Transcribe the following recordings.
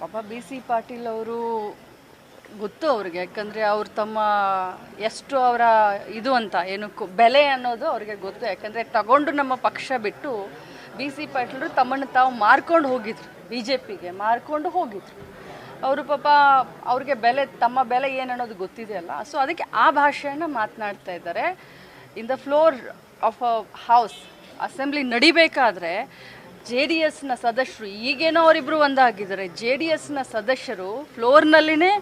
ಪಾಪ B C Patil ಅವರು ಗೊತ್ತು ಅವ್ರಿಗೆ, ಯಾಕಂದರೆ ಅವ್ರು ತಮ್ಮ ಎಷ್ಟು ಅವರ ಇದು ಅಂತ, ಏನು ಬೆಲೆ ಅನ್ನೋದು ಅವ್ರಿಗೆ ಗೊತ್ತು. ಯಾಕಂದರೆ ತಗೊಂಡು ನಮ್ಮ ಪಕ್ಷ ಬಿಟ್ಟು ಬಿ ಸಿ ಪಾಟೀಲರು ತಮ್ಮನ್ನು ತಾವು ಮಾರ್ಕೊಂಡು ಹೋಗಿದ್ರು ಬಿ ಜೆ ಪಿಗೆ ಮಾರ್ಕೊಂಡು ಹೋಗಿದ್ರು. ಅವರು ಪಾಪ ಅವ್ರಿಗೆ ಬೆಲೆ, ತಮ್ಮ ಬೆಲೆ ಏನು ಅನ್ನೋದು ಗೊತ್ತಿದೆಯಲ್ಲ ಸೊ ಅದಕ್ಕೆ ಆ ಭಾಷೆಯನ್ನು ಮಾತನಾಡ್ತಾ ಇದ್ದಾರೆ. In the floor of a house assembly ನಡಿಬೇಕಾದ್ರೆ J D ಎಸ್ನ ಸದಸ್ಯರು, ಈಗೇನೋ ಅವರಿಬ್ಬರು ಒಂದಾಗಿದ್ದಾರೆ. ಜೆ ಡಿ ಎಸ್ನ ಸದಸ್ಯರು ಫ್ಲೋರ್ನಲ್ಲಿನೇ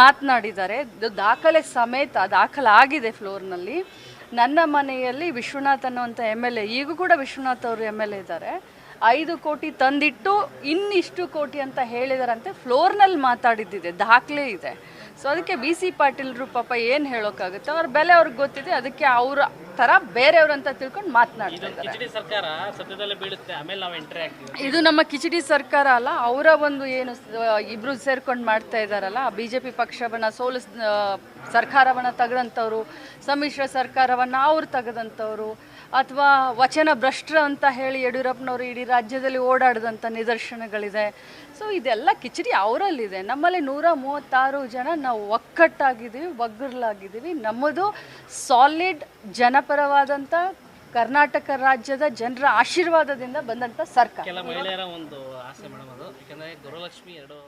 ಮಾತನಾಡಿದ್ದಾರೆ. ದಾಖಲೆ ಸಮೇತ, ದಾಖಲಾಗಿದೆ ಫ್ಲೋರ್ನಲ್ಲಿ. ನನ್ನ ಮನೆಯಲ್ಲಿ ವಿಶ್ವನಾಥ್ ಅನ್ನುವಂಥ ಎಂ ಎಲ್ ಎ, ಈಗೂ ಕೂಡ ವಿಶ್ವನಾಥ್ ಅವರು ಎಂ ಎಲ್ ಎ ಇದ್ದಾರೆ. ಐದು ಕೋಟಿ ತಂದಿಟ್ಟು ಇನ್ನಿಷ್ಟು ಕೋಟಿ ಅಂತ ಹೇಳಿದಾರಂತೆ, ಫ್ಲೋರ್ನಲ್ಲಿ ಮಾತಾಡಿದ್ದಿದೆ, ದಾಖಲೆ ಇದೆ. ಸೊ ಅದಕ್ಕೆ ಬಿ ಸಿ ಪಾಟೀಲ್ರು ಪಾಪ ಏನು ಹೇಳೋಕಾಗುತ್ತೆ? ಅವ್ರ ಬೆಲೆ ಅವ್ರಿಗೆ ಗೊತ್ತಿದೆ ಅದಕ್ಕೆ ಅವರ ಥರ ಬೇರೆಯವ್ರು ಅಂತ ತಿಳ್ಕೊಂಡು ಮಾತನಾಡ್ತಾರೆ ಇದು ನಮ್ಮ ಕಿಚಡಿ ಸರ್ಕಾರ ಅಲ್ಲ ಅವರ ಒಂದು ಏನು ಇಬ್ರು ಸೇರ್ಕೊಂಡು ಮಾಡ್ತಾ ಇದ್ದಾರಲ್ಲ ಬಿ ಜೆ ಪಿ ಪಕ್ಷವನ್ನ ಸೋಲಿಸ್ ಸರ್ಕಾರವನ್ನು ಸರ್ಕಾರವನ್ನ ತೆಗೆದಂಥವ್ರು ಸಮ್ಮಿಶ್ರ ಸರ್ಕಾರವನ್ನ ಅವ್ರು ತೆಗೆದಂಥವ್ರು ಅಥವಾ ವಚನ ಭ್ರಷ್ಟ್ರ ಅಂತ ಹೇಳಿ ಯಡಿಯೂರಪ್ಪನವರು ಇಡೀ ರಾಜ್ಯದಲ್ಲಿ ಓಡಾಡಿದಂಥ ನಿದರ್ಶನಗಳಿದೆ. ಸೊ ಇದೆಲ್ಲ ಕಿಚಡಿ ಅವರಲ್ಲಿದೆ. ನಮ್ಮಲ್ಲಿ ನೂರ ಮೂವತ್ತಾರು ಜನ ನಾವು ಒಕ್ಕಟ್ಟಾಗಿದ್ದೀವಿ, ಒಗ್ಗರ್ಲಾಗಿದ್ದೀವಿ. ನಮ್ಮದು ಸಾಲಿಡ್ ಜನಪರವಾದಂಥ ಕರ್ನಾಟಕ ರಾಜ್ಯದ ಜನರ ಆಶೀರ್ವಾದದಿಂದ ಬಂದಂಥ ಸರ್ಕಾರ. ಮಹಿಳೆಯರ ಒಂದು ಆಸೆ ಮೇಡಮ್ ಅದು. ಯಾಕಂದರೆ ಎರಡು